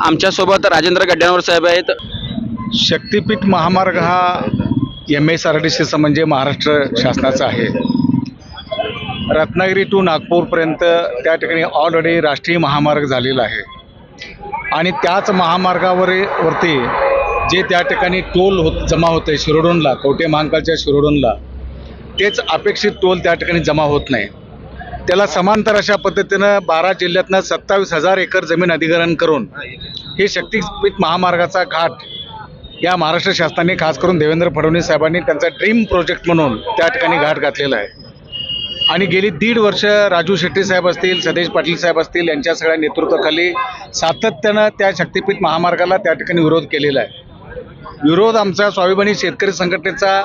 आमच्यासोबत राजेंद्र गड्ड्यांवर साहेब आहेत. शक्तिपीठ महामार्ग हा एम एस आर टी सीचा म्हणजे महाराष्ट्र शासनाचा आहे. रत्नागिरी टू नागपूरपर्यंत त्या ठिकाणी ऑलरेडी राष्ट्रीय महामार्ग झालेला आहे. आणि त्याच महामार्गावर वरती जे त्या ठिकाणी टोल होत जमा होते शिरोडूनला कवटे महांकाळच्या शिरोडूनला तेच अपेक्षित टोल त्या ठिकाणी जमा होत नाही. त्याला समांतर अशा पद्धतीनं बारा जिल्ह्यातनं सत्तावीस हजार एकर जमीन अधिग्रहण करून हे शक्तिपीठ महामार्गाचा घाट या महाराष्ट्र शासनाने खास करून देवेंद्र फडणवीस साहेबांनी त्यांचा ड्रीम प्रोजेक्ट म्हणून त्या ठिकाणी घाट घातलेला आहे. आणि गेली दीड वर्ष राजू शेट्टी साहेब असतील सदेश पाटील साहेब असतील यांच्या सगळ्या नेतृत्वाखाली सातत्यानं त्या शक्तिपीठ महामार्गाला त्या ठिकाणी विरोध केलेला आहे. विरोध आमचा स्वाभिमानी शेतकरी संघटनेचा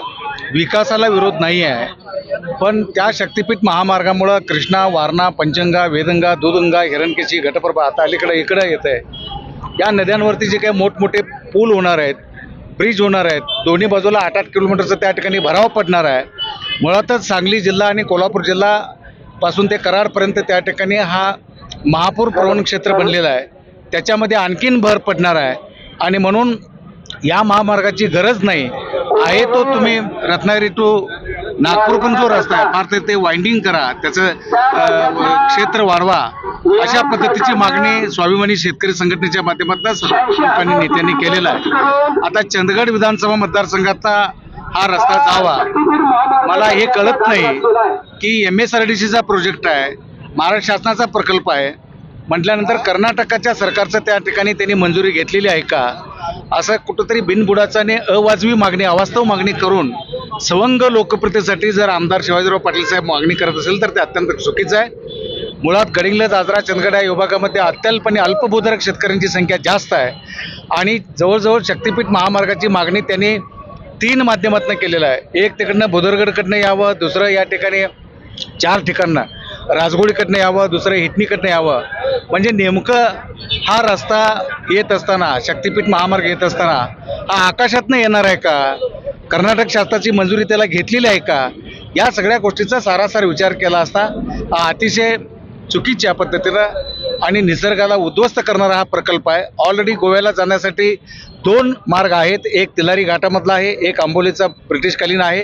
विकासाला विरोध नाही आहे पण त्या शक्तिपीठ महामार्गामुळं कृष्णा वारणा पंचंगा वेदंगा दुधंगा हिरणकेशी घटप्रभा आता अलीकडे इकडं येत आहे. या नद्यांवरती जे काही मोठमोठे पूल होणार आहेत ब्रिज होणार आहेत दोन्ही बाजूला आठ आठ किलोमीटरचं त्या ठिकाणी भराव पडणार आहे. मुळातच सांगली जिल्हा आणि कोल्हापूर जिल्हा पासून ते कराडपर्यंत त्या ठिकाणी हा महापूर प्रवण क्षेत्र बनलेला आहे. त्याच्यामध्ये आणखीन भर पडणार आहे. आणि म्हणून या महामार्गाची गरज नाही. आहे तो तुम्ही रत्नागिरी टू नागपूर पण जो रस्ता आहे फार तर ते वाइंडिंग करा. त्याचं क्षेत्र वाढवा. अशा पद्धतीची मागणी स्वाभिमानी शेतकरी संघटनेच्या माध्यमातून लोकांनी नेत्यांनी केलेला आहे. आता चंदगड विधानसभा मतदारसंघातला हा रस्ता जावा. मला हे कळत नाही की एम एस आर डी सीचा प्रोजेक्ट आहे महाराष्ट्र शासनाचा प्रकल्प आहे. म्हटल्यानंतर कर्नाटकाच्या सरकारचं त्या ठिकाणी त्यांनी मंजुरी घेतलेली आहे का? असं कुठंतरी बिनबुडाचा आणि अवाजवी मागणी अवास्तव मागणी करून सवंग लोकप्रतेसाठी जर आमदार शिवाजीराव पाटील साहेब मागणी करत असेल तर ते अत्यंत चुकीचं आहे. मुळात गडिंग्लज आजरा चंदगड या विभागामध्ये अत्यल्प आणि अल्पभूधारक शेतकऱ्यांची संख्या जास्त आहे आणि जवळजवळ शक्तिपीठ महामार्गाची मागणी त्यांनी तीन माध्यमातून केलेलं आहे. एक तिकडनं भुदरगडकडनं यावं दुसरं या ठिकाणी चार ठिकाणनं राजगुडीकडनं यावं दुसरं हिटणीकडनं यावं. म्हणजे नेमकं हा रस्ता येत असताना शक्तिपीठ महामार्ग येत असताना हा आकाशातनं येणार आहे का? कर्नाटक शास्त्राची मंजुरी त्याला घेतलेली आहे का? या सगळ्या गोष्टीचा सारासार विचार केला असता हा अतिशय चुकीच्या पद्धतीनं आणि निसर्गाला उद्ध्वस्त करणारा हा प्रकल्प आहे. ऑलरेडी गोव्याला जाण्यासाठी दोन मार्ग आहेत. एक तिलारी घाटामधला आहे एक आंबोलीचा ब्रिटिशकालीन आहे.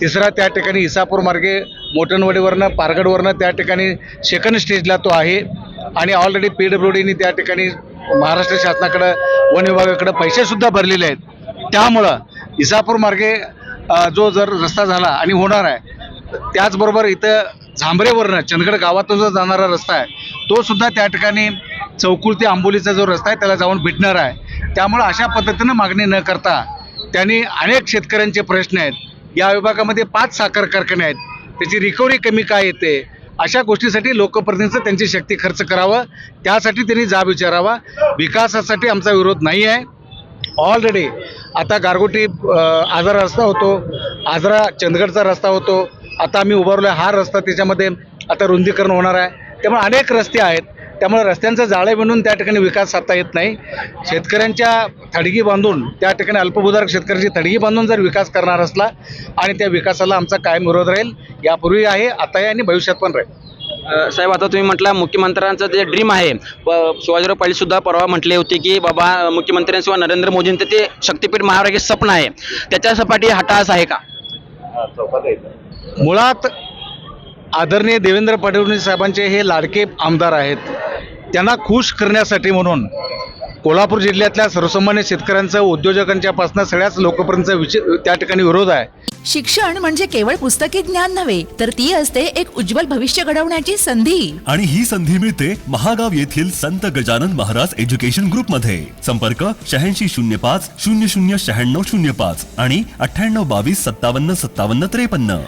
तिसरा त्या ठिकाणी इसापूर मार्गे मोटनवाडीवरनं पारगडवरनं त्या ठिकाणी सेकंड स्टेजला तो आहे. आणि ऑलरेडी पी डब्ल्यू त्या ठिकाणी महाराष्ट्र शासनाकडं वन विभागाकडं पैसेसुद्धा भरलेले आहेत. त्यामुळं इसापूर मार्गे जो जर रस्ता झाला आणि होणार आहे त्याचबरोबर इथं झांबरेवरनं चंदगड गावातून जो जाणारा रस्ता आहे तो सुद्धा त्या ठिकाणी चौकुल ते आंबोलीचा जो रस्ता आहे त्याला जाऊन भेटणार आहे. त्यामुळं अशा पद्धतीनं मागणी न करता त्यांनी अनेक शेतकऱ्यांचे प्रश्न आहेत. या विभागामध्ये पाच साखर कारखाने आहेत. त्याची रिकव्हरी कमी काय येते? अशा गोष्टीसाठी लोकप्रतिनिधीचं त्यांची शक्ती खर्च करावं त्यासाठी त्यांनी जाब विचारावा. विकासासाठी आमचा विरोध नाही आहे. ऑलरेडी आता गारगोटी अ, आजरा रस्ता होतो. आजरा चंदगडचा रस्ता होतो. आता आम्ही उभारलो हा रस्ता त्याच्यामध्ये आता रुंदीकरण होणार आहे. त्यामुळे अनेक रस्ते आहेत. त्यामुळे रस्त्यांचं जाळे बनवून त्या ठिकाणी विकास साधता येत नाही. शेतकऱ्यांच्या थडगी बांधून त्या ठिकाणी अल्पभूधारक शेतकऱ्यांची थडगी बांधून जर विकास करणार असला आणि त्या विकासाला आमचा कायम विरोध राहील यापूर्वी आहे आता आहे आणि भविष्यात पण राहील. साहेब आता तुम्ही म्हटलं मुख्यमंत्र्यांचं जे ड्रीम आहे शिवाजीराव पाटील सुद्धा परवा म्हटले होते की बाबा मुख्यमंत्र्यांशिवाय नरेंद्र मोदींचं ते शक्तीपीठ महाराष्ट्र स्वप्न आहे. त्याच्या सपाटी हटास आहे का? मुळात आदरणीय देवेंद्र फडणवीस साहेबांचे हे लाडके आमदार आहेत. त्यांना खुश करण्यासाठी म्हणून कोल्हापूर जिल्ह्यातल्या सर्वसामान्य शेतकऱ्यांचं उद्योजकांच्या पासून सगळ्याच लोकपर्यंत त्या ठिकाणी विरोध आहे. शिक्षण म्हणजे केवळ पुस्तकी ज्ञान नव्हे तर ती असते एक उज्ज्वल भविष्य घडवण्याची संधी. आणि ही संधी मिळते महागाव येथील संत गजानन महाराज एज्युकेशन ग्रुपमध्ये संपर्क शहाऐंशी शून्य पाच शून्य शून्य शहाण्णव शून्य पाच आणि अठ्ठ्याण्णव बावीस सत्तावन्न सत्तावन्न त्रेपन्न.